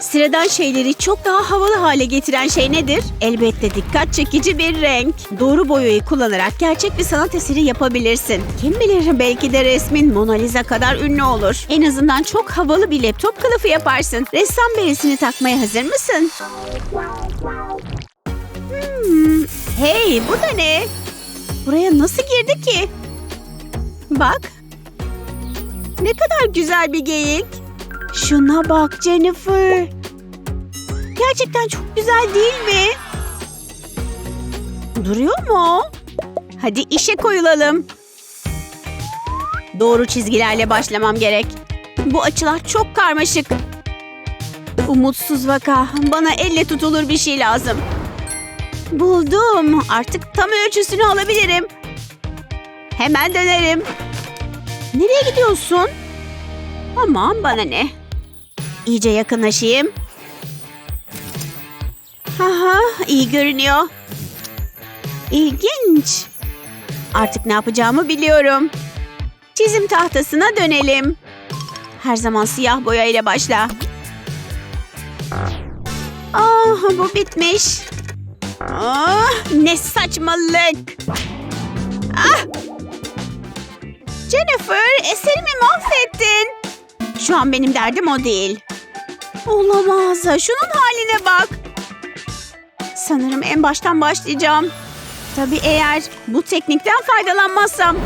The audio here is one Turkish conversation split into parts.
Sıradan şeyleri çok daha havalı hale getiren şey nedir? Elbette dikkat çekici bir renk. Doğru boyayı kullanarak gerçek bir sanat eseri yapabilirsin. Kim bilir belki de resmin Mona Lisa kadar ünlü olur. En azından çok havalı bir laptop kılıfı yaparsın. Ressam beresini takmaya hazır mısın? Hmm, hey bu da ne? Buraya nasıl girdi ki? Bak. Ne kadar güzel bir geyik. Şuna bak Jennifer. Gerçekten çok güzel değil mi? Duruyor mu? Hadi işe koyulalım. Doğru çizgilerle başlamam gerek. Bu açılar çok karmaşık. Umutsuz vaka. Bana elle tutulur bir şey lazım. Buldum. Artık tam ölçüsünü alabilirim. Hemen dönerim. Nereye gidiyorsun? Aman bana ne. İyice yakınlaşayım. Aha, iyi görünüyor. İlginç. Artık ne yapacağımı biliyorum. Çizim tahtasına dönelim. Her zaman siyah boya ile başla. Ah, bu bitmiş. Ah, ne saçmalık. Ah! Jennifer, eserimi mahvettin. Şu an benim derdim o değil. Olamaz. Şunun haline bak. Sanırım en baştan başlayacağım. Tabii eğer bu teknikten faydalanmazsam.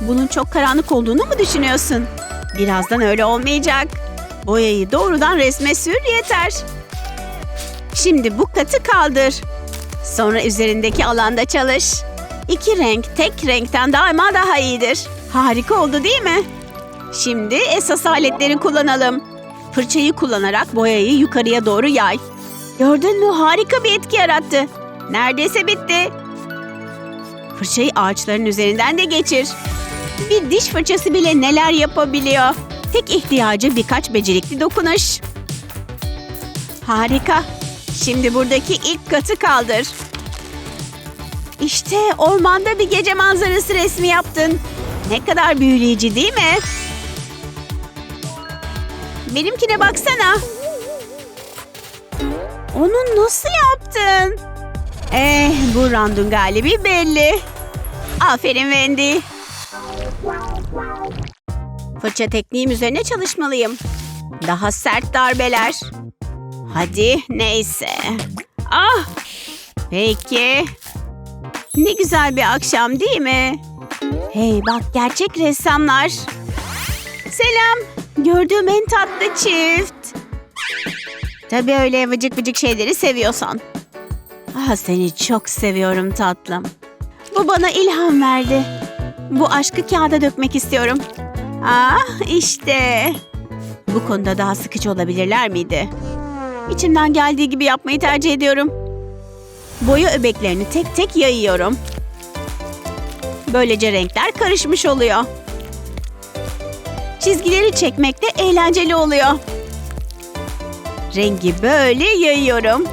Bunun çok karanlık olduğunu mu düşünüyorsun? Birazdan öyle olmayacak. Boyayı doğrudan resme sür yeter. Şimdi bu katı kaldır. Sonra üzerindeki alanda çalış. İki renk tek renkten daima daha iyidir. Harika oldu değil mi? Şimdi esas aletleri kullanalım. Fırçayı kullanarak boyayı yukarıya doğru yay. Gördün mü harika bir etki yarattı. Neredeyse bitti. Fırçayı ağaçların üzerinden de geçir. Bir diş fırçası bile neler yapabiliyor. Tek ihtiyacı birkaç becerikli dokunuş. Harika. Şimdi buradaki ilk katı kaldır. İşte ormanda bir gece manzarası resmi yaptın. Ne kadar büyüleyici değil mi? Benimkine baksana. Onu nasıl yaptın? Eh, bu randun galibi belli. Aferin Wendy. Fırça tekniğim üzerine çalışmalıyım. Daha sert darbeler. Hadi neyse. Ah! Peki. Ne güzel bir akşam değil mi? Hey bak gerçek ressamlar. Selam. Gördüğüm en tatlı çift. Tabii öyle vıcık vıcık şeyleri seviyorsan. Ah seni çok seviyorum tatlım. Bu bana ilham verdi. Bu aşkı kağıda dökmek istiyorum. Ah işte. Bu konuda daha sıkıcı olabilirler miydi? İçimden geldiği gibi yapmayı tercih ediyorum. Boya öbeklerini tek tek yayıyorum. Böylece renkler karışmış oluyor. Çizgileri çekmek de eğlenceli oluyor. Rengi böyle yayıyorum.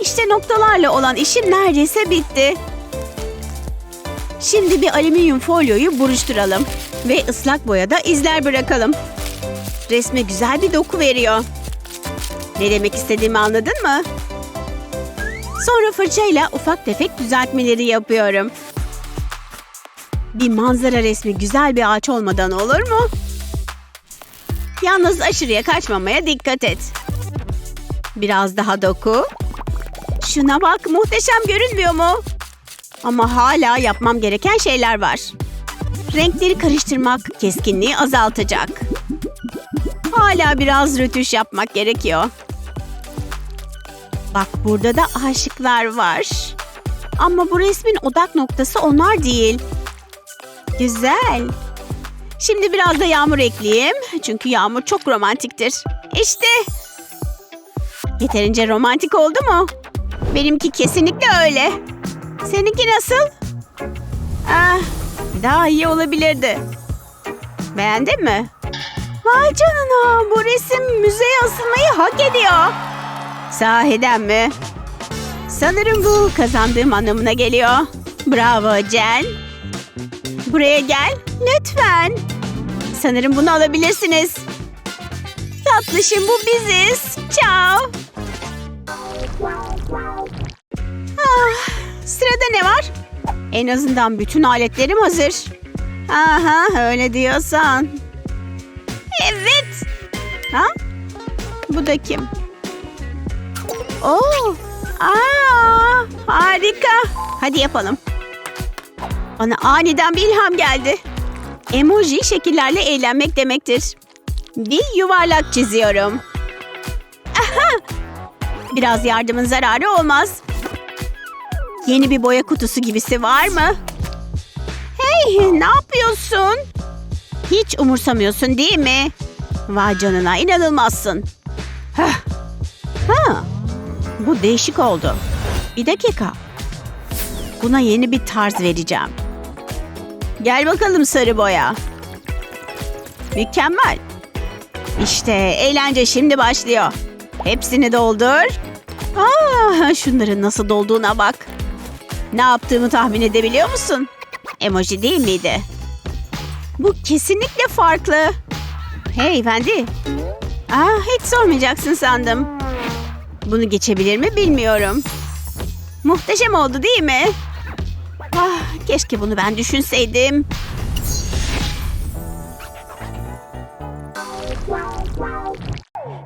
İşte noktalarla olan işim neredeyse bitti. Şimdi bir alüminyum folyoyu buruşturalım ve ıslak boyada izler bırakalım. Resme güzel bir doku veriyor. Ne demek istediğimi anladın mı? Sonra fırçayla ufak tefek düzeltmeleri yapıyorum. Bir manzara resmi güzel bir ağaç olmadan olur mu? Yalnız aşırıya kaçmamaya dikkat et. Biraz daha doku. Şuna bak muhteşem görünmüyor mu? Ama hala yapmam gereken şeyler var. Renkleri karıştırmak keskinliği azaltacak. Hala biraz rötuş yapmak gerekiyor. Bak burada da aşıklar var. Ama bu resmin odak noktası onlar değil. Güzel. Şimdi biraz da yağmur ekleyeyim. Çünkü yağmur çok romantiktir. İşte. Yeterince romantik oldu mu? Benimki kesinlikle öyle. Seninki nasıl? Ah, daha iyi olabilirdi. Beğendin mi? Vay canına bu resim müzeye asılmayı hak ediyor. Sahiden mi? Sanırım bu kazandığım anlamına geliyor. Bravo Jen. Buraya gel lütfen. Sanırım bunu alabilirsiniz. tatlışım bu biziz. Ciao. Ah, sırada ne var? En azından bütün aletlerim hazır. Aha öyle diyorsan. Evet. Ha? Bu da kim? Oo. Aa, harika. Hadi yapalım. Bana aniden bir ilham geldi. Emoji şekillerle eğlenmek demektir. Bir yuvarlak çiziyorum. Aha! Biraz yardımın zararı olmaz. Yeni bir boya kutusu gibisi var mı? Hey, ne yapıyorsun? Hiç umursamıyorsun değil mi? Vay canına inanılmazsın. Heh. Ha, bu değişik oldu. Bir dakika. Buna yeni bir tarz vereceğim. Gel bakalım sarı boya. Mükemmel. İşte eğlence şimdi başlıyor. Hepsini doldur. Aa, şunların nasıl dolduğuna bak. Ne yaptığımı tahmin edebiliyor musun? Emoji değil miydi? Bu kesinlikle farklı. Hey Wendy. Aa, hiç sormayacaksın sandım. Bunu geçebilir mi bilmiyorum. Muhteşem oldu değil mi? Keşke bunu ben düşünseydim.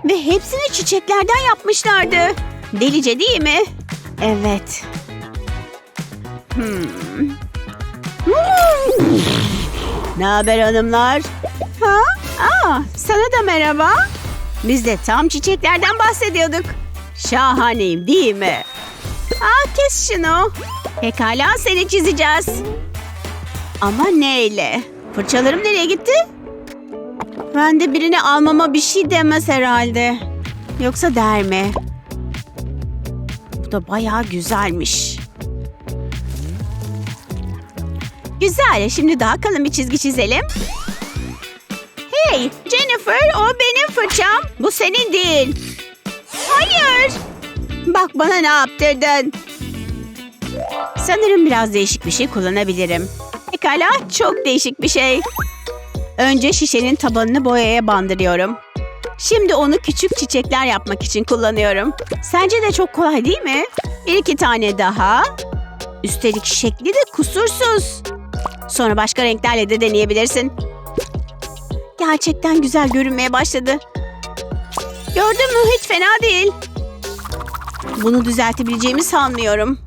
Ve hepsini çiçeklerden yapmışlardı. Delice değil mi? Evet. Hmm. Ne haber hanımlar? Ha? Aa, sana da merhaba. Biz de tam çiçeklerden bahsediyorduk. Şahaneyim değil mi? Aa, kes şunu. Pekala seni çizeceğiz. Ama neyle? Fırçalarım nereye gitti? Ben de birini almama bir şey demez herhalde. Yoksa der mi? Bu da bayağı güzelmiş. Güzel. Şimdi daha kalın bir çizgi çizelim. Hey Jennifer o benim fırçam. Bu senin değil. Hayır. Bak bana ne yaptırdın. Sanırım biraz değişik bir şey kullanabilirim. Pekala çok değişik bir şey. Önce şişenin tabanını boyaya bandırıyorum. Şimdi onu küçük çiçekler yapmak için kullanıyorum. Sence de çok kolay değil mi? Bir iki tane daha. Üstelik şekli de kusursuz. Sonra başka renklerle de deneyebilirsin. Gerçekten güzel görünmeye başladı. Gördün mü? Hiç fena değil. Bunu düzeltebileceğimi sanmıyorum.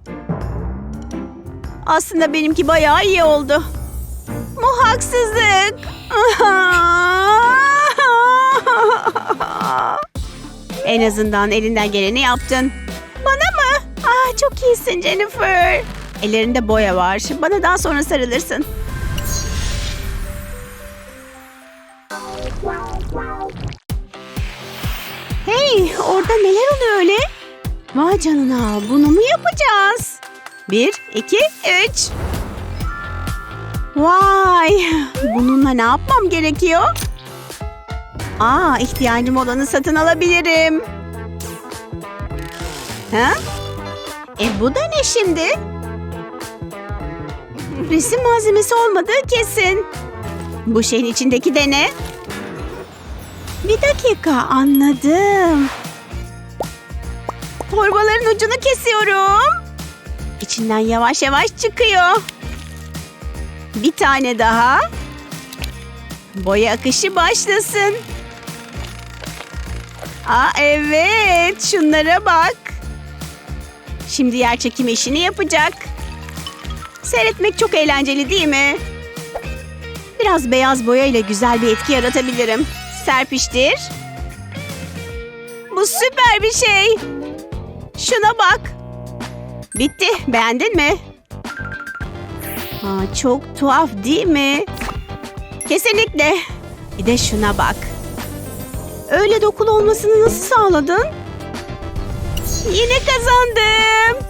Aslında benimki bayağı iyi oldu. Bu haksızlık. en azından elinden geleni yaptın. Bana mı? Aa, çok iyisin Jennifer. Ellerinde boya var. Bana daha sonra sarılırsın. Canına, bunu mu yapacağız? Bir, iki, üç. Vay, bununla ne yapmam gerekiyor? Aa, ihtiyacım olanı satın alabilirim. Ha? E bu da ne şimdi? Resim malzemesi olmadığı kesin. Bu şeyin içindeki de ne? Bir dakika anladım. Torbaların ucunu kesiyorum. İçinden yavaş yavaş çıkıyor. Bir tane daha. Boya akışı başlasın. Aa evet şunlara bak. Şimdi yer çekimi işini yapacak. Seyretmek çok eğlenceli değil mi? Biraz beyaz boya ile güzel bir etki yaratabilirim. Serpiştir. Bu süper bir şey. Şuna bak. Bitti. Beğendin mi? Aa, çok tuhaf değil mi? Kesinlikle. Bir de şuna bak. Öyle dokulu olmasını nasıl sağladın? Yine kazandım.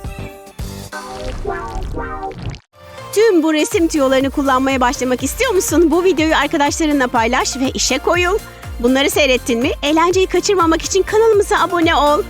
Tüm bu resim tüyolarını kullanmaya başlamak istiyor musun? Bu videoyu arkadaşlarınla paylaş ve işe koyul. Bunları seyrettin mi? Eğlenceyi kaçırmamak için kanalımıza abone ol.